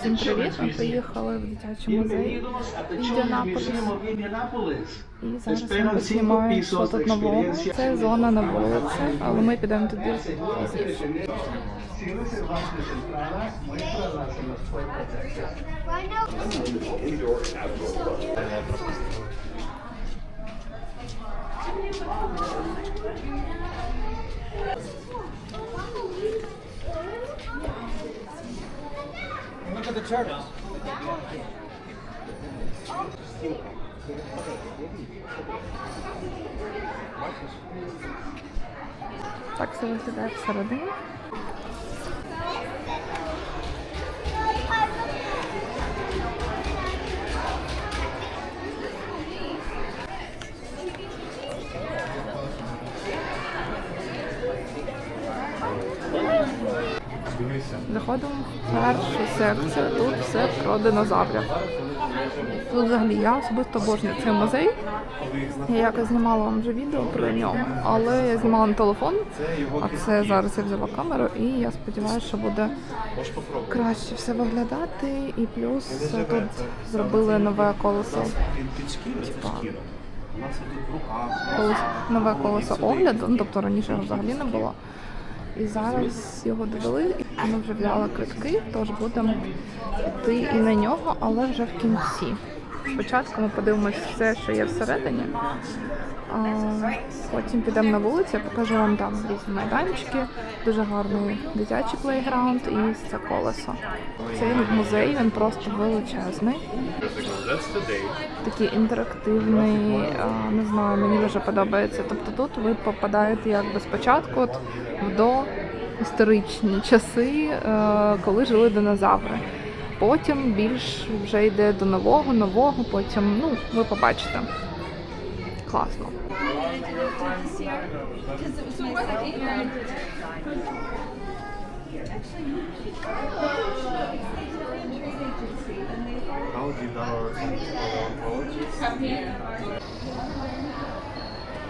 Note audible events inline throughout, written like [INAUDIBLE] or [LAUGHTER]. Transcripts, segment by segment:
Всім привіт! Ми приїхали в дитячий музей Індіанаполіс. І зараз ми поснімаємо, що тут нового. Це зона на вулиці, але ми підемо туди пізніше. Look at the turtles. Так це виглядає всередині. Заходимо в першу секцію. Тут все про динозаврів. Тут взагалі я особисто обожнюю цей музей. Я якось знімала вам вже відео про нього, але я знімала на телефон, а це зараз я взяла камеру і я сподіваюся, що буде краще все виглядати. І плюс тут зробили нове колесо. Типа, колесо- нове колесо огляду, ну тобто раніше його взагалі не було. І зараз його довели, ми вже взяли квитки, тож будемо йти і на нього, але вже в кінці. Спочатку ми подивимось все, що є всередині, а потім підемо на вулицю, я покажу вам там різні майданчики, дуже гарний дитячий плейграунд і це колесо. Цей музей він просто величезний, такий інтерактивний, а, не знаю, мені дуже подобається. Тобто тут ви попадаєте якби спочатку от в доісторичні часи, е, коли жили динозаври. Потім більш вже йде до нового, нового, потім, ну, ви побачите. Класно.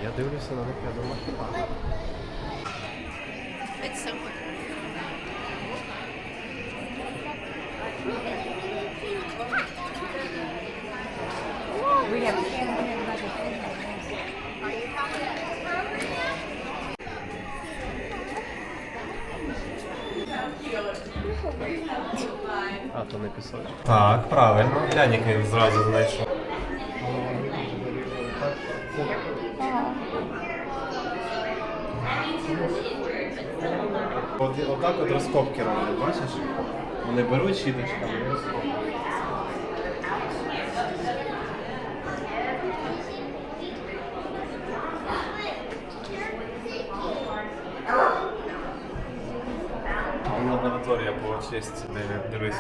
Я дивлюся на них, я думаю, що так. А, то не пісочок. Так, правильно. Глянь, як він зразу знайшов. От, отак от розкопки роблять, бачиш? Вони беруть щіточками і розкопують. Лабораторія по честі, дивись.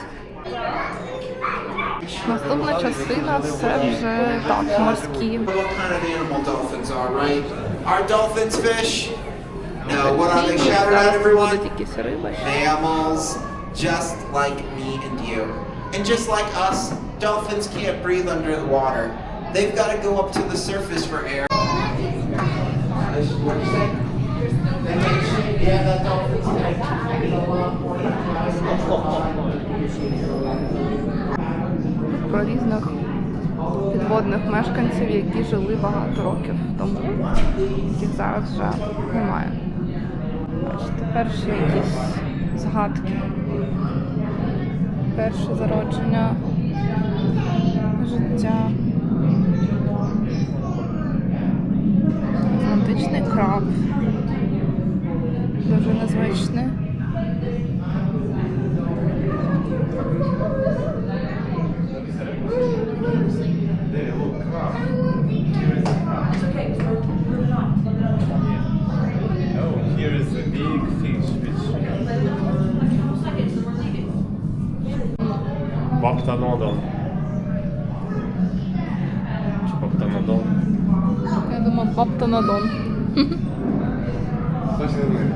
Наступна частина це вже так, морські. Are dolphins fish? No, what are they? Shout it out, Зараз це everyone. будуть якісь риби. Mammals, just like me and you. And just like us, dolphins can't breathe under the water. They've got to go up to the surface for air. про різних підводних мешканців, які жили багато років тому, яких зараз вже немає. Бачите, перші якісь згадки, перше зародження життя. Атлантичний краб. Дуже незвичний. Баптанодон. Чи баптанодон? Я думаю, баптонодон. Точно не.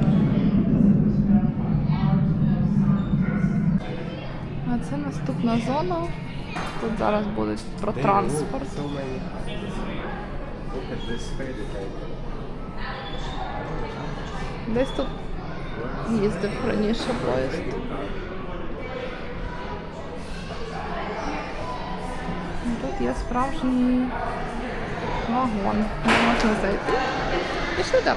А це наступна зона. Тут зараз буде про транспорт. Десь тут їздив раніше поїзд. Є справжній вагон, не можна зайти. Пішли там.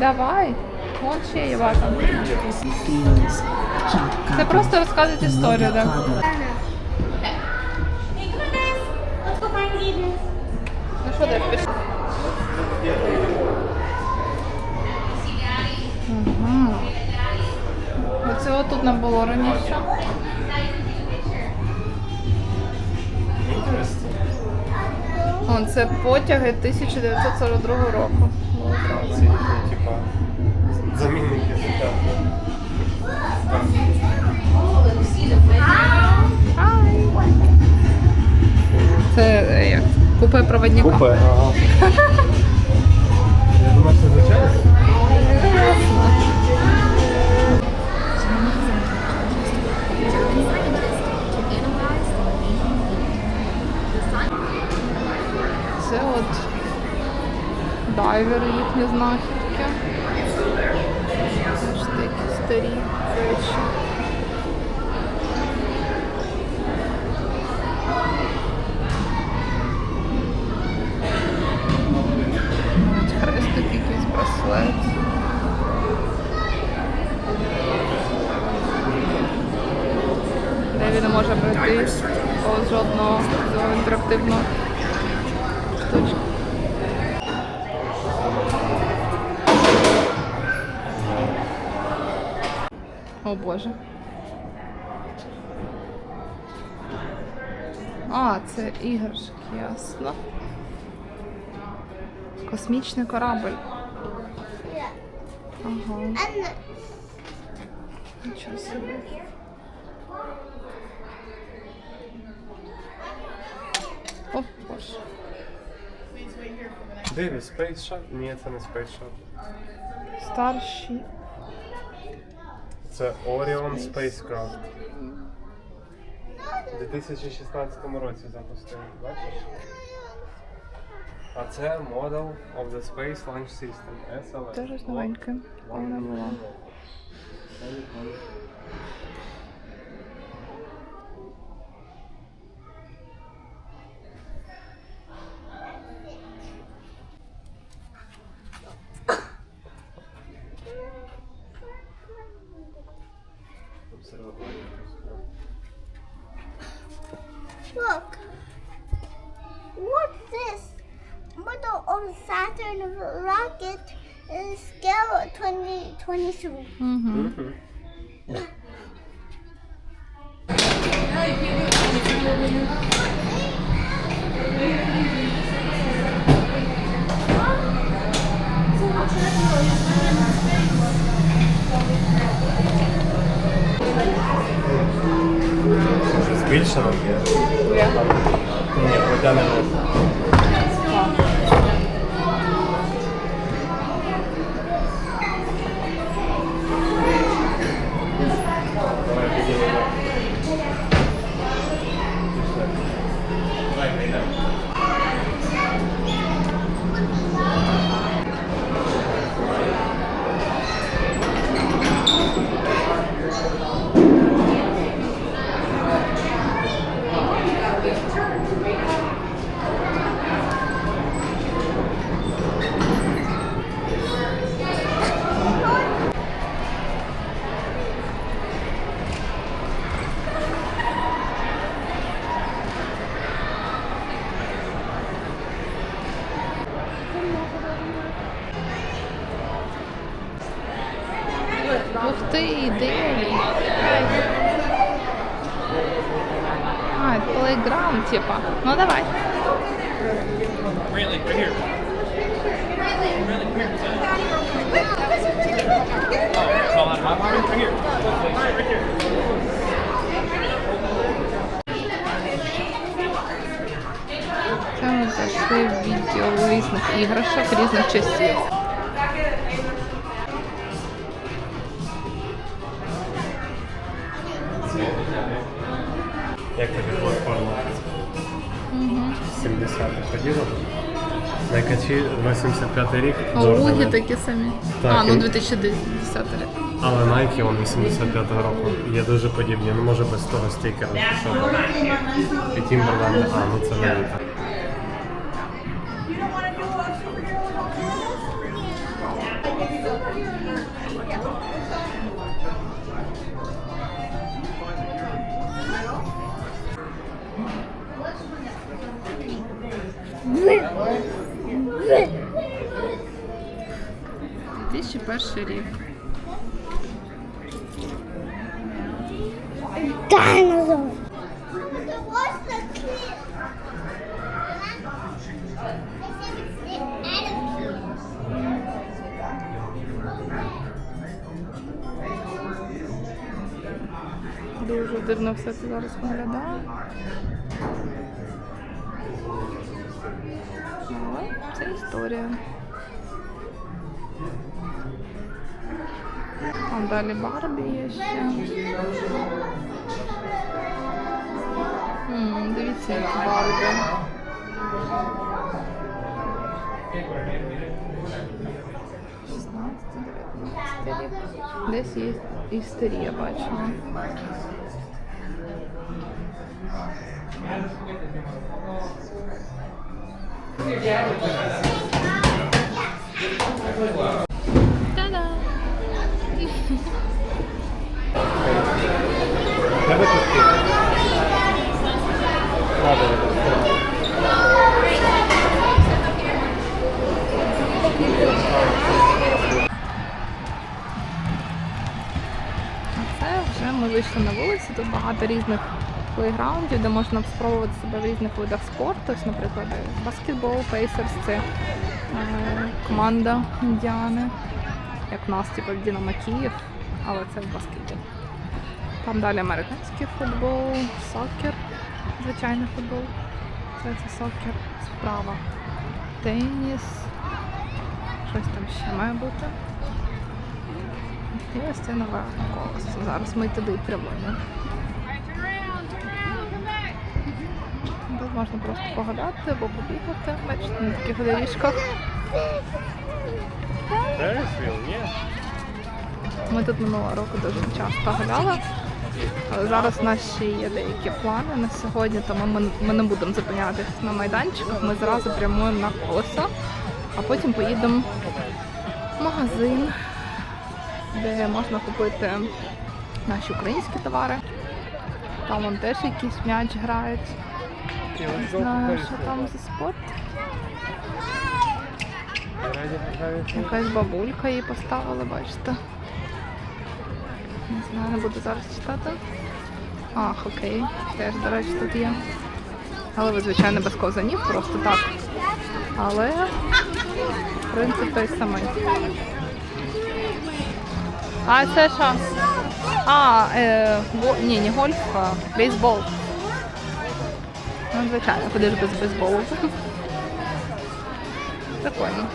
Давай. Вон ще є вагон. Це просто розказують історію, так? Ну що, де пішли? Ага. Оцього тут не було раніше. О, це потяги 1942 року. Типа, замінник життя. Це е, як? Купе проводника. Купе, ага. Може пройти повз жодного цього інтерактивного штучки. О боже. А, це іграшки, ясно. Космічний корабль. Ага. Нічого собі. О, боже. Диві, Space Shuttle? Ні, це не Space Shuttle. Старші. Це Orion Spacecraft. У 2016 році запустили, бачиш? А це Model of the Space Launch System, SLS. Теж новеньке. Вона була. Saturn rocket is scale 2023. Угу. Збільшено? Ні, водяне не. Давай Давай, плейграунд, типа. Ну давай. Це ми зайшли в відділ різних іграшок. 70-х ходила? На качі 85 рік. А луги такі самі. Так, а, ну 2010 рік. Але Nike он 85-го року є дуже подібні. Ну може без того стікера. Що і Timberland, а ну це нові. Так. – 2001 рік. Dinosaur. What's the clip? Дуже дивно все це зараз виглядає. Але це історія. А далі Барбі є ще. М, дивіться, які Барбі. Рік. Десь є істерія, бачимо. Та-да! Тебе тут є? А, добре. А це вже ми вийшли на вулицю. Тут багато різних плейграундів, де можна спробувати себе в різних видах спорту. Ось, наприклад, баскетбол, пейсерс це е, команда індіани, як в нас, типу, Динамо Київ, але це в баскеті. Там далі американський футбол, сокер, звичайний футбол. Це, це сокер, справа. Теніс. Щось там ще має бути. І ось це нове колесо. Зараз ми туди прямуємо. Можна просто погуляти або побігати. Бачите, на таких доріжках. Ми тут минулого року дуже часто гуляли. Зараз у нас ще є деякі плани на сьогодні, тому ми, ми не будемо зупинятися на майданчиках. Ми зразу прямуємо на колесо, а потім поїдемо в магазин, де можна купити наші українські товари. Там вон теж якийсь м'яч грають. Не знаю, що там за спорт. Якась бабулька її поставила, бачите. Не знаю, не буду зараз читати. А, хокей. Теж, до речі, тут є. Але ви, звичайно, без ковзанів, просто так. Але принцип той самий. А це що? А, е, го... ні, не гольф, а бейсбол. Ну, звичайно, куди ж без бейсболу. Прикольно.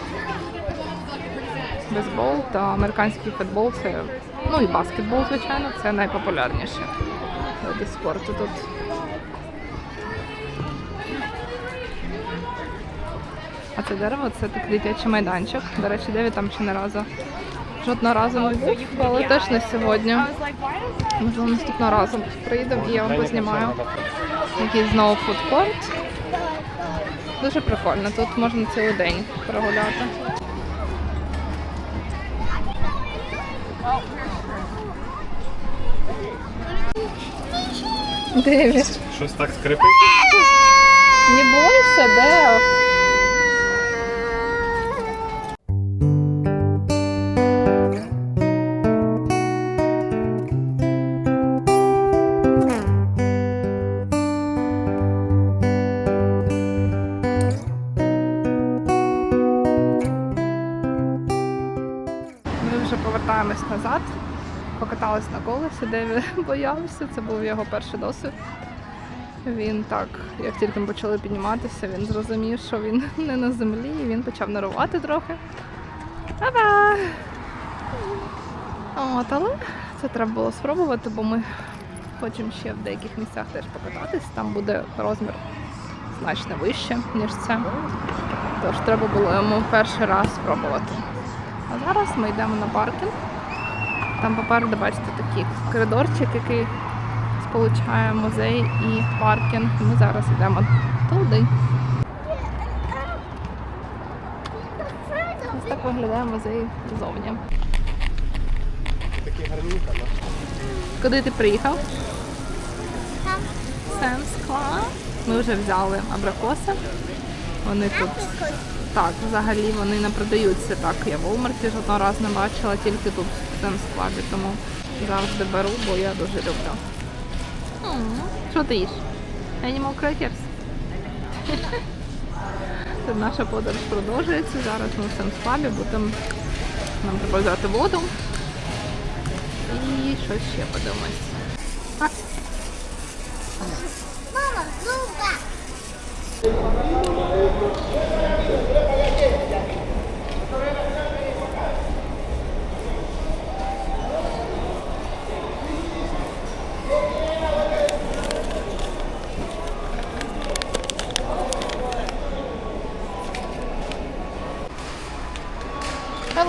Бейсбол та американський футбол це, ну і баскетбол, звичайно, це найпопулярніші види спорту тут. А це дерево це такий дитячий майданчик. До речі, Деві там ще не разу. Жодного разу не був, але теж не сьогодні. Можливо, наступного разу приїдемо і я вам познімаю. Якийсь знову фудкорт. Дуже прикольно. Тут можна цілий день прогуляти. Деві, Щось так скрипить. не бойся, Дев. Покатались на [LAUGHS] боявся. Це був його перший досвід. Він так, як тільки ми почали підніматися, він зрозумів, що він [LAUGHS] не на землі, і він почав нервувати трохи. Па-па! От, але це треба було спробувати, бо ми хочемо ще в деяких місцях теж покататись. Там буде розмір значно вище, ніж це. Тож треба було йому перший раз спробувати. А зараз ми йдемо на паркінг. Там попереду, бачите, такий коридорчик, який сполучає музей і паркінг. Ми зараз йдемо туди. Ось так виглядає музей ззовні. Такі гарненько? Куди ти приїхав? Сенс клас. Ми вже взяли абрикоси. Вони тут так, взагалі вони не продаються так. Я в Walmart жодного разу не бачила, тільки тут в Сенс тому завжди беру, бо я дуже люблю. Що ти їш? Animal Crackers? Наша подорож продовжується. Зараз ми в Клабі будемо нам треба взяти воду. І що ще подивимось. Мама, зуба.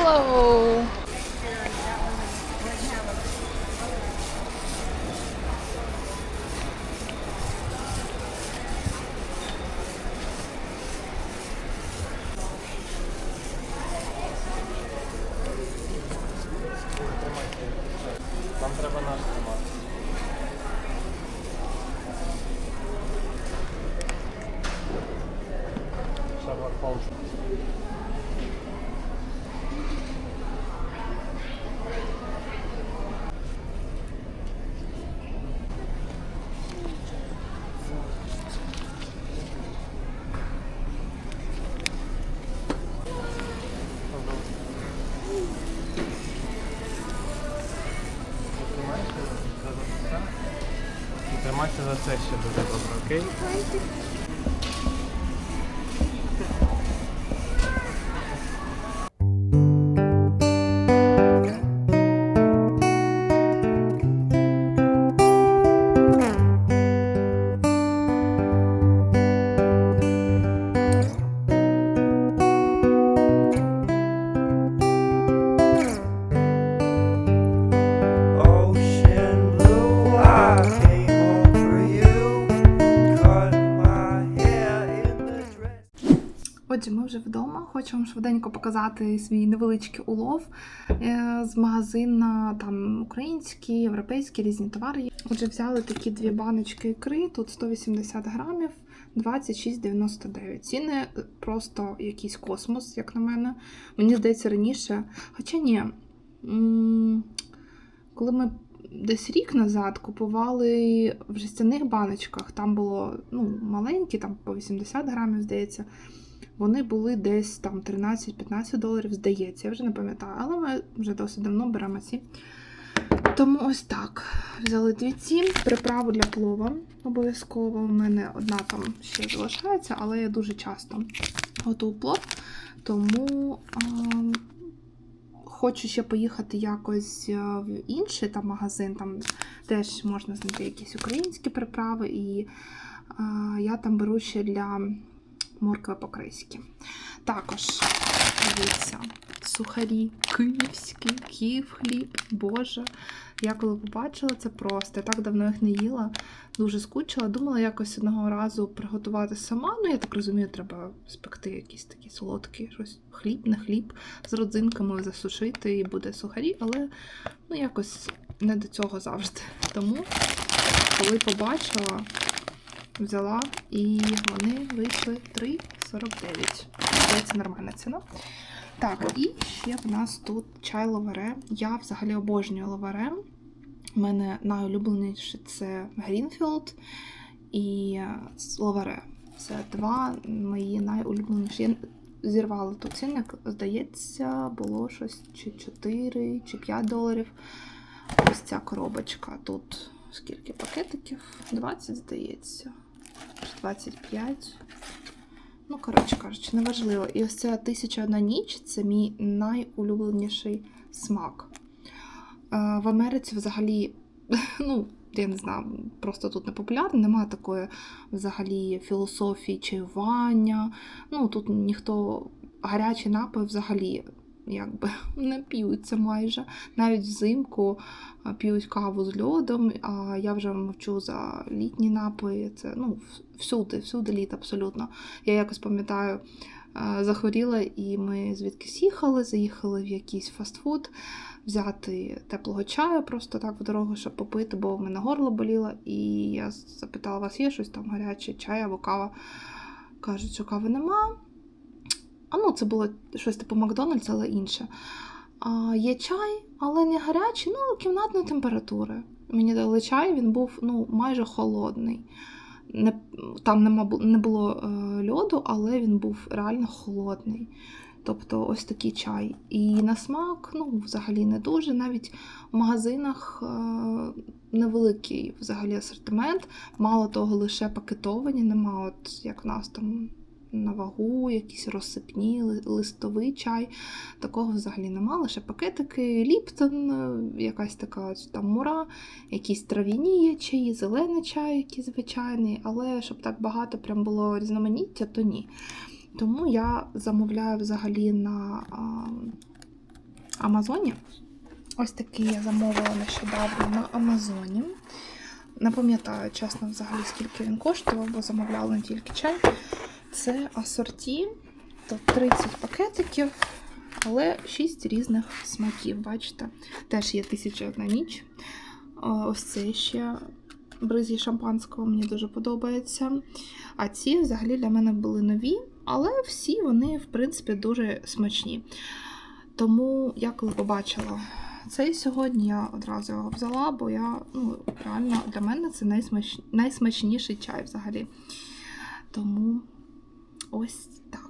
Hello. Тримайся за це ще дуже добре, окей? Вже вдома. Хочу вам швиденько показати свій невеличкий улов е, з магазина там українські, європейські різні товари. Отже, взяли такі дві баночки ікри, тут 180 грамів, 26,99. Ціни е, просто якийсь космос, як на мене. Мені здається, раніше. Хоча ні. Коли ми десь рік назад купували в жестяних баночках, там було ну, маленькі, там по 80 грамів, здається. Вони були десь там 13-15 доларів, здається, я вже не пам'ятаю, але ми вже досить давно беремо ці. Тому ось так. Взяли дві ці. Приправу для плова обов'язково. У мене одна там ще залишається, але я дуже часто готую плов. Тому а, хочу ще поїхати якось е, в інший там магазин, там теж можна знайти якісь українські приправи, і а, я там беру ще для моркви по-крейськи. Також, дивіться, сухарі київські, Київ хліб, Боже. Я коли побачила це просто, я так давно їх не їла, дуже скучила. Думала якось одного разу приготувати сама. Ну, я так розумію, треба спекти якісь такі солодкі, щось хліб, не хліб, з родзинками засушити і буде сухарі, але ну, якось не до цього завжди. Тому, коли побачила, взяла, і вони вийшли 3,49. Здається, нормальна ціна. Так, і ще в нас тут чай ловере. Я взагалі обожнюю ловере. У мене найулюбленіше це Грінфілд і ловере. Це два мої найулюбленіші. Я зірвала тут цінник, здається, було щось чи 4, чи 5 доларів. Ось ця коробочка. Тут скільки пакетиків? 20, здається. Чи 25. Ну, коротше кажучи, неважливо. І ось ця тисяча одна ніч це мій найулюбленіший смак. Е, В Америці взагалі, [LAUGHS] ну, я не знаю, просто тут не популярно, немає такої взагалі філософії чаювання. Ну, тут ніхто гарячі напої взагалі якби [LAUGHS] не п'ються майже. Навіть взимку п'ють каву з льодом, а я вже мовчу за літні напої. Це ну, всюди, всюди літ абсолютно. Я якось пам'ятаю, захворіла, і ми звідкись їхали, заїхали в якийсь фастфуд взяти теплого чаю просто так в дорогу, щоб попити, бо в мене горло боліло. І я запитала, у вас є щось там гаряче, чай або кава? Кажуть, що кави нема. Ну, це було щось типу Макдональдс, але інше. А, є чай, але не гарячий, ну, кімнатної температури. Мені дали чай, він був ну, майже холодний. Не, там нема, не було е, льоду, але він був реально холодний. Тобто ось такий чай. І на смак, ну, взагалі не дуже. Навіть в магазинах е, невеликий взагалі асортимент. Мало того, лише пакетовані, нема, от як в нас там на вагу, якісь розсипні, листовий чай. Такого взагалі нема, лише пакетики, ліптон, е, якась така там мура, якісь трав'яні є чаї, зелений чай, який звичайний, але щоб так багато прям було різноманіття, то ні. Тому я замовляю взагалі на а, Амазоні. Ось такий я замовила нещодавно на Амазоні. Не пам'ятаю, чесно, взагалі, скільки він коштував, бо замовляла тільки чай. Це асорті, то 30 пакетиків, але 6 різних смаків. Бачите? Теж є тисяча одна ніч. Ось це ще бризі шампанського мені дуже подобається. А ці взагалі для мене були нові, але всі вони, в принципі, дуже смачні. Тому я коли побачила цей сьогодні, я одразу його взяла, бо я ну, реально для мене це найсмач... найсмачніший чай взагалі. Тому ось так.